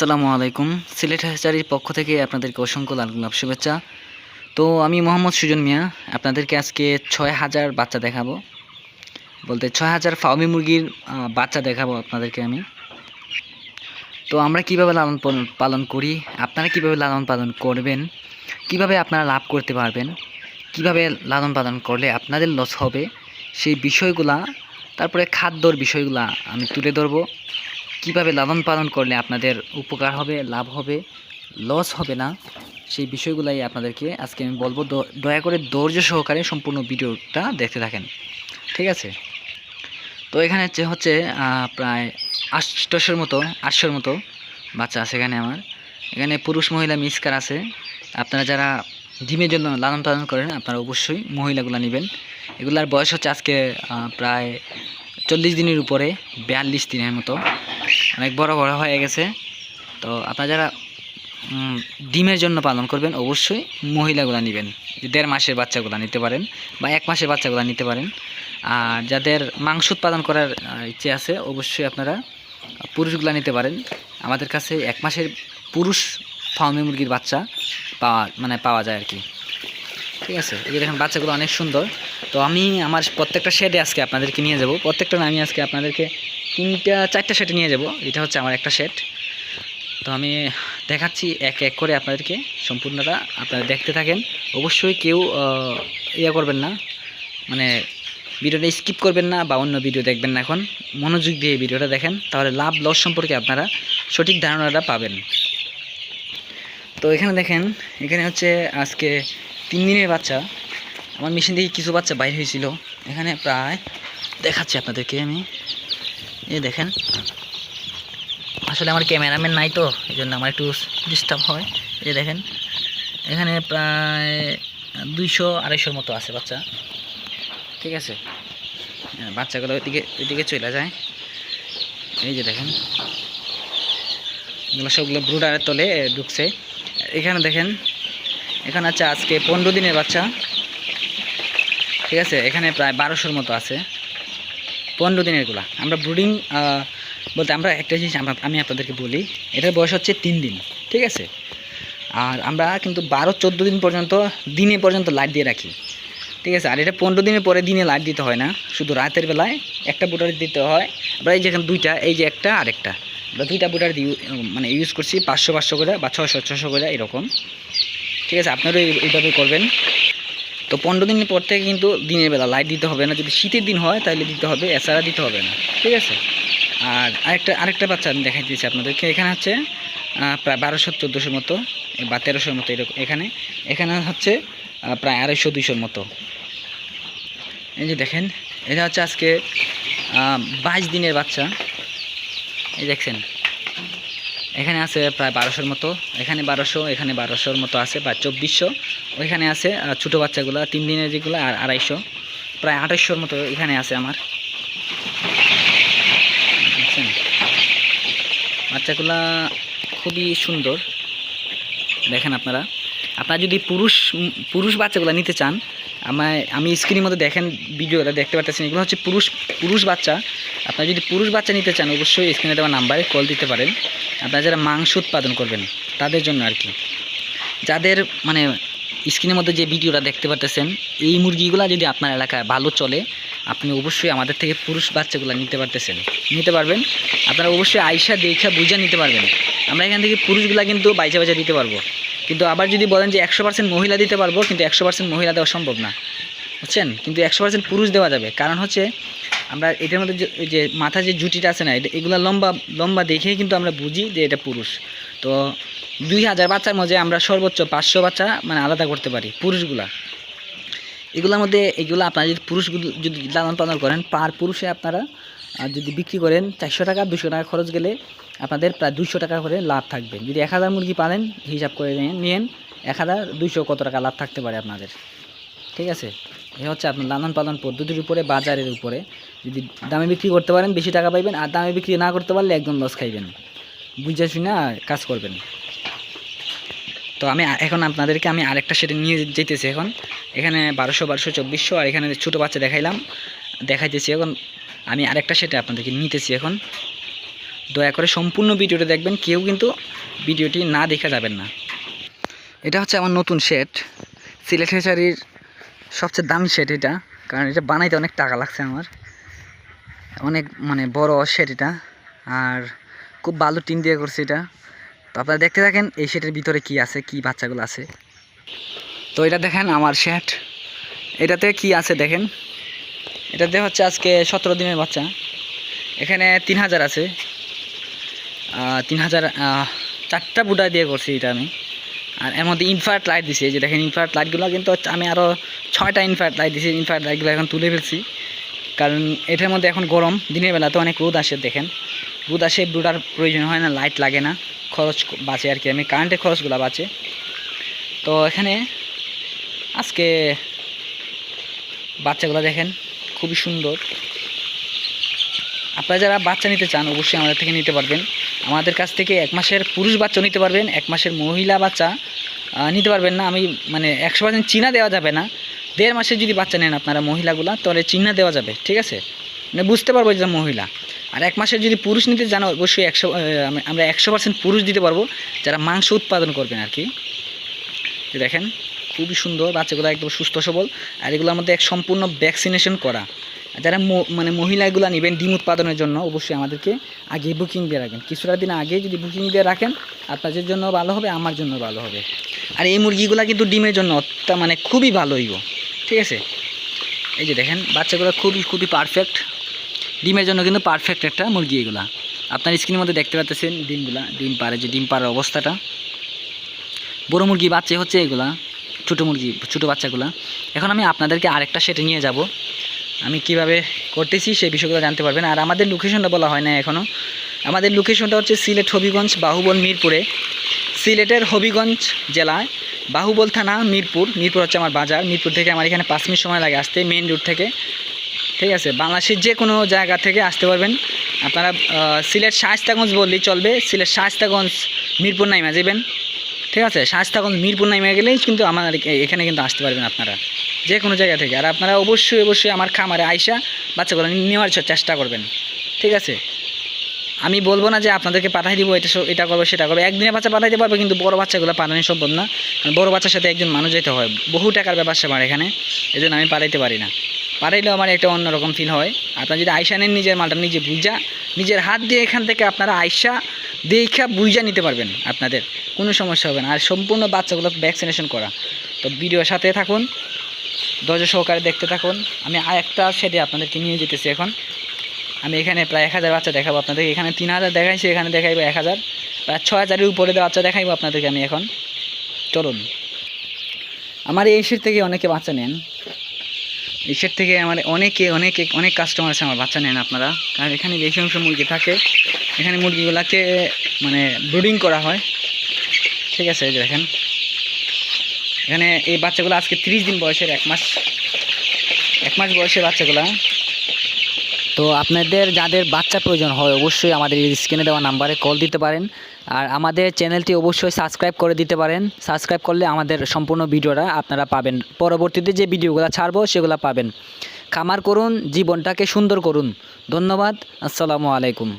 আসসালামু আলাইকুম। সিলেট হাজারির পক্ষ থেকে আপনাদেরকে অসংখ্য লাল গোলাপ শুভেচ্ছা। তো আমি মোহাম্মদ সুজন মিয়া, আপনাদেরকে আজকে ছয় হাজার বাচ্চা দেখাবো। বলতে ছয় হাজার ফাউমি মুরগির বাচ্চা দেখাবো আপনাদেরকে আমি। তো আমরা কীভাবে লালন পালন করি, আপনারা কীভাবে লালন পালন করবেন, কীভাবে আপনারা লাভ করতে পারবেন, কীভাবে লালন পালন করলে আপনাদের লস হবে, সেই বিষয়গুলা, তারপরে খাদ্যর বিষয়গুলা আমি তুলে ধরবো। কীভাবে লালন পালন করলে আপনাদের উপকার হবে, লাভ হবে লস হবে না, সেই বিষয়গুলাই আপনাদেরকে আজকে আমি বলব। দয়া করে ধৈর্য সহকারে সম্পূর্ণ ভিডিওটা দেখতে থাকেন। ঠিক আছে? তো এখানে হচ্ছে হচ্ছে প্রায় আটশোর মতো আটশোর মতো বাচ্চা আছে এখানে আমার। এখানে পুরুষ, মহিলা মিসকার আছে। আপনারা যারা ডিমের জন্য লালন পালন করেন, আপনারা অবশ্যই মহিলাগুলো নেবেন। এগুলার বয়স হচ্ছে আজকে প্রায় চল্লিশ দিনের উপরে, বিয়াল্লিশ দিনের মতো। অনেক বড় বড় হয়ে গেছে। তো আপনারা যারা ডিমের জন্য পালন করবেন, অবশ্যই মহিলাগুলো নেবেন। দেড় মাসের বাচ্চাগুলো নিতে পারেন বা এক মাসের বাচ্চাগুলো নিতে পারেন। আর যাদের মাংস উৎপাদন করার ইচ্ছে আছে, অবশ্যই আপনারা পুরুষগুলো নিতে পারেন। আমাদের কাছে এক মাসের পুরুষ ফার্মি মুরগির বাচ্চা পাওয়া মানে পাওয়া যায় আর কি ঠিক আছে? এই দেখেন, বাচ্চাগুলো অনেক সুন্দর। তো আমি আমার প্রত্যেকটা শেডে আজকে আপনাদেরকে নিয়ে যাব। প্রত্যেকটা আমি আজকে আপনাদেরকে তিনটা, চারটা শেডে নিয়ে যাব। এটা হচ্ছে আমার একটা শেড তো আমি দেখাচ্ছি এক এক করে আপনাদেরকে সম্পূর্ণটা। আপনারা দেখতে থাকেন। অবশ্যই কেউ ইয়ে করবেন না। মানে ভিডিওটা স্কিপ করবেন না বা অন্য ভিডিও দেখবেন না এখন। মনোযোগ দিয়ে ভিডিওটা দেখেন। তাহলে লাভ, লস সম্পর্কে আপনারা সঠিক ধারণাটা পাবেন। তো এখানে দেখেন, এখানে হচ্ছে আজকে তিন দিনের বাচ্চা। আমার মেশিন থেকে কিছু বাচ্চা বাইর হয়েছিল। এখানে প্রায় দেখাচ্ছি আপনাদেরকে আমি। এই দেখেন। আসলে আমার ক্যামেরাম্যান নাই তো এই জন্য আমার একটু ডিস্টার্ব হয়। এই দেখেন এখানে প্রায় দুইশো আড়াইশোর মতো আছে বাচ্চা। ঠিক আছে? হ্যাঁ, বাচ্চাগুলো ওইদিকে ওইদিকে চলে যায়। এই যে দেখেন এগুলো সবগুলো ব্রুডারের তলে ঢুকছে। এখানে দেখেন এখানে আছে আজকে পনেরো দিনের বাচ্চা। ঠিক আছে? এখানে প্রায় বারোশোর মতো আছে। পনেরো দিনেরগুলা আমরা ব্রুডিং বলতে আমরা একটা জিনিস আমি আপনাদেরকে বলি, এটার বয়স হচ্ছে তিন দিন, ঠিক আছে? আর আমরা কিন্তু বারো, চোদ্দ দিন পর্যন্ত, দিনে পর্যন্ত লাইট দিয়ে রাখি, ঠিক আছে? আর এটা পনেরো দিনের পরে দিনে লাইট দিতে হয় না, শুধু রাতের বেলায় একটা বুটার দিতে হয়। আমরা এই যেখানে দুইটা, এই যে একটা আর একটা, আমরা দুইটা বুটার মানে ইউজ করছি পাঁচশো পাঁচশো করে বা ছশো ছশো করে এরকম, ঠিক আছে? আপনারা এই- এইভাবে করবেন। তো পনেরো দিনের পর থেকে কিন্তু দিনের বেলা লাইট দিতে হবে না। যদি শীতের দিন হয় তাহলে দিতে হবে, এছাড়া দিতে হবে না। ঠিক আছে? আর আরেকটা আরেকটা বাচ্চা আমি দেখাই দিয়েছি আপনাদেরকে। এখানে হচ্ছে প্রায় বারোশো, চোদ্দোশোর মতো, বা তেরোশোর মতো এরকম এখানে। এখানে হচ্ছে প্রায় আড়াইশো, দুইশোর মতো। এই যে দেখেন, এটা হচ্ছে আজকে বাইশ দিনের বাচ্চা। এই দেখছেন? এখানে আছে প্রায় বারোশোর মতো। এখানে বারোশো, এখানে বারোশোর মতো আছে, বা চব্বিশশো। ওইখানে আছে ছোটো বাচ্চাগুলো, তিন দিনের যেগুলো, আর আড়াইশো। প্রায় আঠাইশোর মতো এখানে আছে আমার। বাচ্চাগুলা খুবই সুন্দর। দেখেন আপনারা। আপনারা যদি পুরুষ পুরুষ বাচ্চাগুলো নিতে চান, আমায়, আমি স্ক্রিনের মধ্যে দেখেন ভিডিওটা, দেখতে পাচ্ছেন এগুলো হচ্ছে পুরুষ পুরুষ বাচ্চা। আপনারা যদি পুরুষ বাচ্চা নিতে চান, অবশ্যই স্ক্রিনে দেওয়া নাম্বারে কল দিতে পারেন। আপনারা যারা মাংস উৎপাদন করবেন, তাদের জন্য আর কি। যাদের মানে স্ক্রিনের মধ্যে যে ভিডিওটা দেখতে পাচ্ছেন এই মুরগিগুলো যদি আপনার এলাকায় ভালো চলে, আপনি অবশ্যই আমাদের থেকে পুরুষ বাচ্চাগুলো নিতে পারতেছেন। নিতে পারবেন। আপনারা অবশ্যই আইসা দেখা বুঝা নিতে পারবেন। আমরা এখান থেকে পুরুষগুলা কিন্তু বাইচা বাইচা দিতে পারব। কিন্তু আবার যদি বলেন যে একশো পার্সেন্ট মহিলা দিতে পারব, কিন্তু একশো পার্সেন্ট মহিলা দেওয়া সম্ভব না। বুঝছেন? কিন্তু একশো পার্সেন্ট পুরুষ দেওয়া যাবে। কারণ হচ্ছে, আমরা এটার মধ্যে যে- মাথা যে জুটিটা আছে না, এটা- এগুলো লম্বা লম্বা দেখেই কিন্তু আমরা বুঝি যে এটা পুরুষ। তো দুই হাজার বাচ্চার মধ্যে আমরা সর্বোচ্চ পাঁচশো বাচ্চা মানে আলাদা করতে পারি, পুরুষগুলা। এগুলোর মধ্যে, এগুলো আপনারা যদি পুরুষগুলো যদি লালন পালন করেন, পার পুরুষে আপনারা যদি বিক্রি করেন চারশো টাকা, দুশো টাকা খরচ গেলে আপনাদের প্রায় দুশো টাকা করে লাভ থাকবে। যদি এক হাজার মুরগি পালেন, হিসাব করে নিন এক হাজার দুশো কত টাকা লাভ থাকতে পারে আপনাদের। ঠিক আছে? এ হচ্ছে আপনার লালন পালন পদ্ধতির উপরে, বাজারের উপরে। যদি দামে বিক্রি করতে পারেন, বেশি টাকা পাইবেন, আর দামে বিক্রি না করতে পারলে একদম লস খাইবেন। বুঝে শুনে কাজ করবেন। তো আমি এখন আপনাদেরকে আমি আরেকটা সেটা নিয়ে যেতেছি এখন। এখানে বারোশো বারোশো, চব্বিশশো, আর এখানে ছোটো বাচ্চা দেখাইলাম, দেখাইতেছি এখন। আমি আরেকটা সেটা আপনাদেরকে নিতেছি এখন। দয়া করে সম্পূর্ণ ভিডিওটা দেখবেন, কেউ কিন্তু ভিডিওটি না দেখা যাবেন না। এটা হচ্ছে আমার নতুন শেড সিলেট হেচারির সবচেয়ে দামি শেড এটা, কারণ এটা বানাইতে অনেক টাকা লাগছে আমার। অনেক মানে বড় শেড এটা, আর খুব ভালো টিন দিয়ে করছে এটা। তো আপনারা দেখতে থাকেন এই শেডের ভিতরে কি আছে, কি বাচ্চাগুলো আছে। তো এটা দেখেন আমার শেড এটাতে কি আছে দেখেন। এটাতে হচ্ছে আজকে সতেরো দিনের বাচ্চা। এখানে তিন হাজার আছে। তিন হাজার চারটা বুটা দিয়ে করছি এটা আমি। আর এর মধ্যে ইনফার্ট লাইট দিছি যে দেখেন ইনফার্ট লাইটগুলো কিন্তু আমি আরও ছয়টা ইনফার্ট লাইট দিছি ইনফার্ট লাইটগুলো এখন তুলে ফেলছি। কারণ এটার মধ্যে এখন গরম, দিনের বেলা তো অনেক রোদ আসে, দেখেন। রোদ আসে বুটার প্রয়োজন হয় না লাইট লাগে না, খরচ বাঁচে আর কি। আমি কারেন্টের খরচগুলো বাঁচে। তো এখানে আজকে বাচ্চাগুলো দেখেন, খুবই সুন্দর। আপনারা যারা বাচ্চা নিতে চান, অবশ্যই আমাদের থেকে নিতে পারবেন। আমাদের কাছ থেকে এক মাসের পুরুষ বাচ্চা নিতে পারবেন, এক মাসের মহিলা বাচ্চা নিতে পারবেন না। আমি মানে একশো পার্সেন্ট চিনা দেওয়া যাবে না। দেড় মাসে যদি বাচ্চা নেন আপনারা মহিলাগুলা, তাহলে চিহ্ন দেওয়া যাবে, ঠিক আছে? মানে বুঝতে পারব যে মহিলা। আর এক মাসের যদি পুরুষ নিতে জানো, অবশ্যই একশো আমরা একশো পার্সেন্ট পুরুষ দিতে পারব যারা মাংস উৎপাদন করবেন আর কি। দেখেন, খুবই সুন্দর বাচ্চাগুলো একদম সুস্থ সবল। আর এগুলোর মধ্যে এক সম্পূর্ণ ভ্যাকসিনেশন করা। যারা মানে মহিলাগুলো নেবেন ডিম উৎপাদনের জন্য, অবশ্যই আমাদেরকে আগে বুকিং দিয়ে রাখবেন। কিছুটা দিন আগে যদি বুকিং দিয়ে রাখেন, আপনাদের জন্য ভালো হবে, আমার জন্য ভালো হবে। আর এই মুরগিগুলো কিন্তু ডিমের জন্য মানে খুবই ভালো হইব ঠিক আছে? এই যে দেখেন, বাচ্চাগুলো খুবই খুবই পারফেক্ট ডিমের জন্য কিন্তু পারফেক্ট একটা মুরগি এগুলা। আপনার স্ক্রিনের মধ্যে দেখতে পাচ্ছেন ডিমগুলা, ডিম পারে যে ডিম পাড়ার অবস্থাটা। বড় মুরগি, বাচ্চা হচ্ছে এগুলা, ছোটো মুরগি, ছোটো বাচ্চাগুলা। এখন আমি আপনাদেরকে আরেকটা সেটে নিয়ে যাব। আমি কীভাবে করতেছি সেই বিষয়গুলো জানতে পারবেন। আর আমাদের লোকেশনটা বলা হয় না এখনও আমাদের লোকেশনটা হচ্ছে সিলেট হবিগঞ্জ, বাহুবল, মিরপুরে। সিলেটের হবিগঞ্জ জেলায় বাহুবল থানা, মিরপুর। মিরপুর হচ্ছে আমার বাজার। মিরপুর থেকে আমার এখানে পাঁচ মিনিট সময় লাগে আসতে মেন রুট থেকে। ঠিক আছে? বাংলাদেশের যে কোনো জায়গা থেকে আসতে পারবেন। আপনারা সিলেট শায়স্তাগঞ্জ বললেই চলবে। সিলেট শায়স্তাগঞ্জ, মিরপুর নাইমা যাবেন। ঠিক আছে? শায়স্তাগঞ্জ, মিরপুর নাইমা গেলেই কিন্তু আমার এখানে কিন্তু আসতে পারবেন আপনারা। যে কোনো জায়গা থেকে। আর আপনারা অবশ্যই অবশ্যই আমার খামারে আইসা বাচ্চাগুলো নেওয়ার চেষ্টা করবেন। ঠিক আছে? আমি বলব না যে আপনাদেরকে পাঠাই দিব, এটা এটা করব, সেটা করব। একদিনে বাচ্চা পাঠাইতে পারবে, কিন্তু বড় বাচ্চাগুলো পাঠানো সম্ভব না। বড় বাচ্চার সাথে একজন মানুষ যেতে হয়। বহু টাকার ব্যাপার আমার এখানে এই আমি পাঠাইতে পারি না। পাঠাইলেও আমার একটা অন্যরকম ফিল হয়। আপনারা যদি আইসা নেন নিজের মালটা, নিজে বুঝা নিজের হাত দিয়ে এখান থেকে আপনারা আয়সা দেখা বুঝা নিতে পারবেন আপনাদের। কোনো সমস্যা হবে না। আর সম্পূর্ণ বাচ্চাগুলো ভ্যাকসিনেশন করা। তো ভিডিওর সাথে থাকুন, ধৈর্য সহকারে দেখতে থাকুন। আমি আর একটা সেটে আপনাদেরকে নিয়ে যেতেছি এখন। আমি এখানে প্রায় এক হাজার বাচ্চা দেখাবো আপনাদেরকে। এখানে তিন হাজার দেখাইছি, এখানে দেখাইবো এক হাজার। প্রায় ছ হাজারের উপরে বাচ্চা দেখাইবো আপনাদেরকে আমি এখন। চলুন। আমার এই সেট থেকে অনেকে বাচ্চা নেন। এই সেট থেকে আমার অনেকে অনেকে, অনেক কাস্টমার আছে আমার বাচ্চা নেন আপনারা। কারণ এখানে বেশি অংশ মুরগি থাকে। এখানে মুরগিগুলোকে মানে ব্রুডিং করা হয়। ঠিক আছে, এই দেখেন। এখানে এই বাচ্চাগুলো আজকে তিরিশ দিন বয়সের, এক মাস এক মাস বয়সের বাচ্চাগুলা। তো আপনাদের যাদের বাচ্চা প্রয়োজন হয়, অবশ্যই আমাদের স্ক্রিনে দেওয়া নাম্বারে কল দিতে পারেন। আর আমাদের চ্যানেলটি অবশ্যই সাবস্ক্রাইব করে দিতে পারেন। সাবস্ক্রাইব করলে আমাদের সম্পূর্ণ ভিডিওটা আপনারা পাবেন। পরবর্তীতে যে ভিডিওগুলো ছাড়বো, সেগুলো পাবেন। খামার করুন, জীবনটাকে সুন্দর করুন। ধন্যবাদ। আসসালামু আলাইকুম।